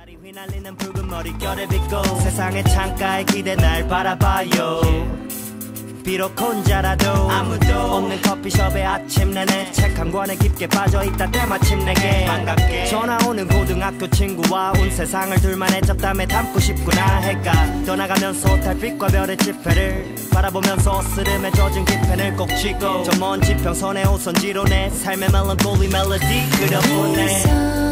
다리 휘날리는 붉은 머릿결을 빗고 세상의 창가에 기대 날 바라봐요. 비록 혼자라도 아무도 없는 커피숍의 아침 내내 책 한 권에 깊게 빠져있다 때마침 내게 반갑게 전화 오는 고등학교 친구와 온 세상을 둘만의 잡담에 담고 싶구나 해가 떠나가면서 달빛과 별의 지폐를 바라보면서 스름에 젖은 기펜을 꼭 쥐고 저 먼 지평선에 오선지로 내 삶의 멜랑콜리 멜로디 그려보네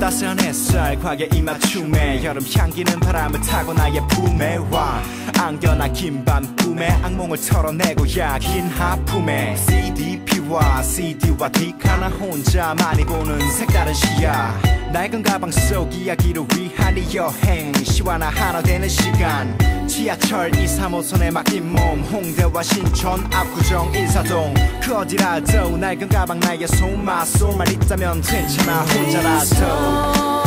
따스한 햇살 과게 입맞춤에 여름 향기는 바람을 타고 나의 품에 와. 안겨나 긴 밤 꿈에 악몽을 털어내고 야 긴 하품에. CDP와 CD와 D 하나 혼자만이 보는 색다른 시야 낡은 가방 속 이야기를 위한 이 여행 시와나 하나 되는 시간. 지하철 2, 3호선에 막힌 몸. 홍대와 신촌 압구정 인사동. 그 어디라도 낡은 가방 나의 손맛 소만 있다면 괜찮아. 혼자라도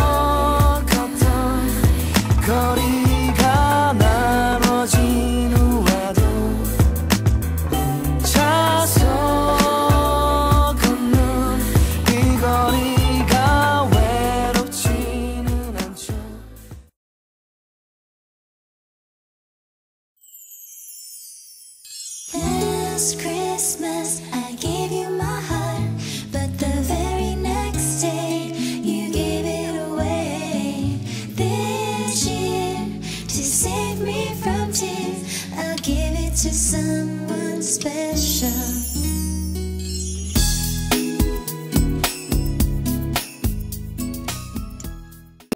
Last Christmas I gave you my heart, but the very next day you gave it away. This year, to save me from tears, I'll give it to someone special.